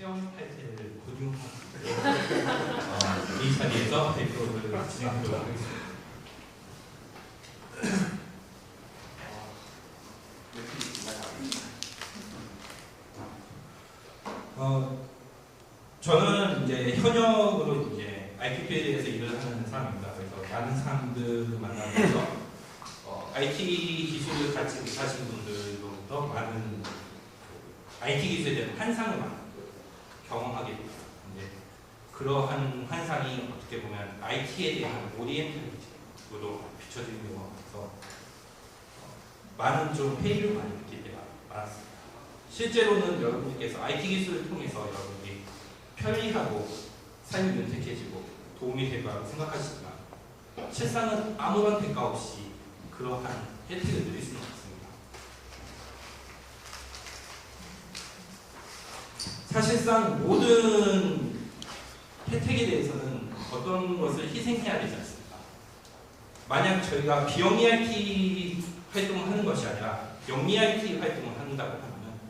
체험 탈퇴를 고등학교 어, 이 자리에서 대표를 진행하도록 하겠습니다. 어, 저는 이제 현역으로 이제 ITP에 대해서 일을 하는 사람입니다. 그래서 많은 사람들을 만나면서 어, IT 기술을 같이 하신 분들로부터 많은 그 IT 기술에 대한 환상을 많이 경험하게 됩니다. 이제 그러한 환상이 어떻게 보면 IT에 대한 오리엔탈리즘으로 비춰지는 경우가 많아서 어, 많은 좀 회의를 많이 느낄 때가 많았습니다. 실제로는 여러분들께서 IT 기술을 통해서 여러분들이 편리하고 삶이 윤택해지고 도움이 될 거라고 생각하시지만 실상은 아무런 대가 없이 그러한 혜택을 누릴 수는 없습니다. 사실상 모든 혜택에 대해서는 어떤 것을 희생해야 되지 않습니까? 만약 저희가 비영리 IT 활동을 하는 것이 아니라 영리 IT 활동을 한다고 하면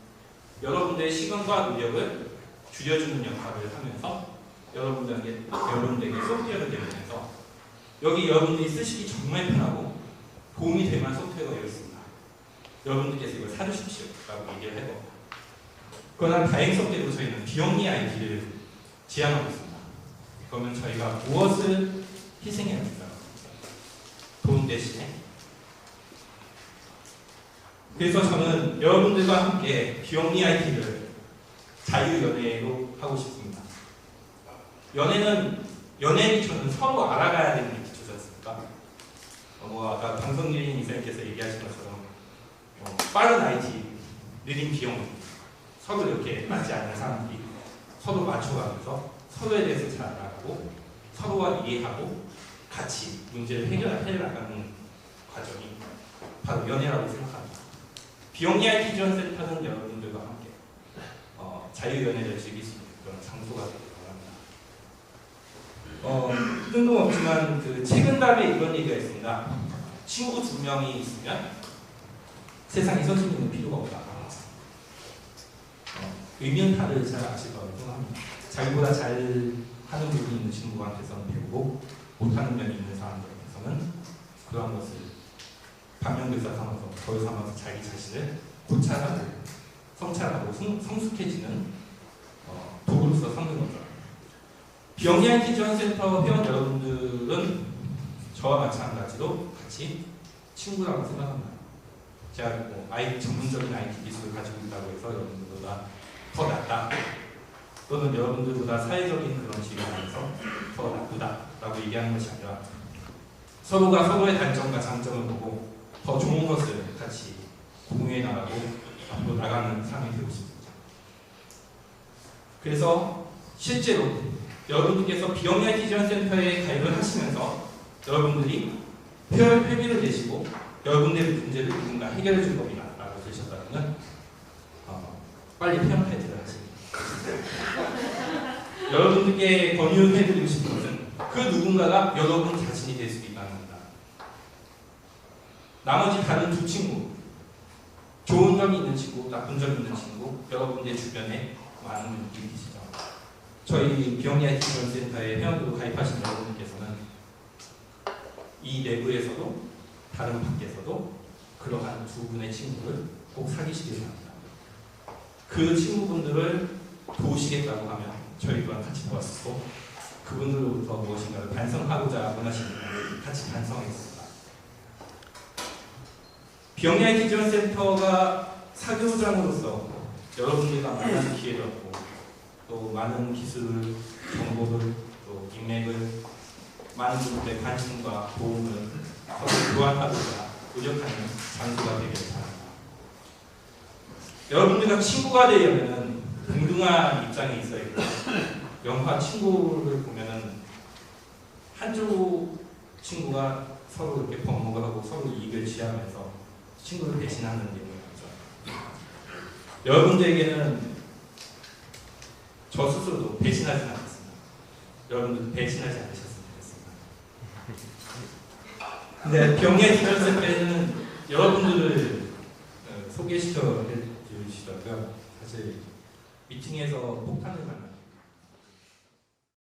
여러분들의 시간과 노력을 줄여주는 역할을 하면서 여러분들에게 여러분들에게 소프트웨어를 내면서 여기 여러분들이 쓰시기 정말 편하고 도움이 될 만한 소프트웨어가 여기 있습니다. 여러분들께서 이걸 사주십시오 라고 얘기를 할 겁니다. 그러나 다행스럽게도 저희는 비영리 IT를 지향하고 있습니다. 그러면 저희가 무엇을 희생해야 할까요? 돈 대신에 그래서 저는 여러분들과 함께 비영리 IT를 자유연애로 하고 싶습니다. 연애는 연애는 저는 서로 알아가야 되는 게 기초지 않습니까? 어, 뭐 아까 방송일인 이사님께서 얘기하신 것처럼 어, 빠른 IT, 느린 비용 서로 이렇게 맞지 않는 사람들이 서로 맞춰가면서 서로에 대해서 잘 알아가고 서로와 이해하고 같이 문제를 해결해 나가는 과정이 바로 연애라고 생각합니다. 비영리 IT 지원센터는 여러분들과 함께 어, 자유연애를 즐길 수 있는 그런 장소가 되길 바랍니다. 어, 뜬금 없지만 그 최근 답에 이런 얘기가 있습니다. 친구 두 명이 있으면 세상에 선생님은 필요가 없다. 어, 다들 잘 아실 거라고. 자기보다 잘 하는 부분이 있는 친구한테서는 배우고 못하는 면이 있는 사람들한테서는 그런 것을 반면교사 삼아서 거울 삼아서 자기 자신을 고찰하고 성찰하고 성, 성숙해지는 어, 도구로서 삼는 거죠. 비영리한 지원센터 회원 여러분들은 저와 마찬가지로 같이 친구라고 생각합니다. 제가 뭐 아이 전문적인 IT 기술을 가지고 있다고 해서 여러분들보다 더 낫다 또는 여러분들보다 사회적인 그런 지위에서 더 나쁘다라고 얘기하는 것이 아니라 서로가 서로의 단점과 장점을 보고 더 좋은 것을 같이 공유해 나가고 앞으로 나가는 삶이 되고 싶습니다. 그래서 실제로 여러분들께서 비영리 IT 지원센터에 가입을 하시면서 여러분들이 회원 회비를 내시고 여러분들의 문제를 누군가 해결해 줄 겁니다. 라고 되셨다면 어, 빨리 회원 탈퇴를 하십니다. 여러분들께 권유해드리고 싶은 것은 그 누군가가 여러분 자신이 될 수도 있다는 겁니다. 나머지 다른 두 친구, 좋은 점이 있는 친구, 나쁜 점이 있는 친구, 여러분들 주변에 많은 분들이 계시죠. 저희 비영리 IT 지원센터에 회원으로 가입하신 여러분께서는 이 내부에서도 다른 밖에서도 그러한 두 분의 친구를 꼭 사귀시길 바랍니다. 그 친구분들을 도우시겠다고 하면 저희 또한 같이 도왔었고 그분들로부터 무엇인가를 반성하고자 원하시는 분을 같이. 비영리 IT 지원센터가 사교장으로서 여러분들과 만나는 기회를 얻고 또 많은 기술, 정보를 또 인맥을 많은 분들의 관심과 도움을 서로 교환하고자 노력하는 장소가 되길 바랍니다. 여러분들과 친구가 되려면 동등한 입장에 있어야 되고 영화 친구를 보면은 한쪽 친구가 서로 이렇게 번복을 하고 서로 이익을 취하면서 친구를 배신하는 내용이 나죠. 여러분들에게는 저 스스로도 배신하지 않았습니다. 여러분들 배신하지 않으셨으면 좋겠습니다. 근데 병의 기절생 때는 여러분들을 어, 소개시켜 주시더라고요. 사실 미팅에서 폭탄을 만났다.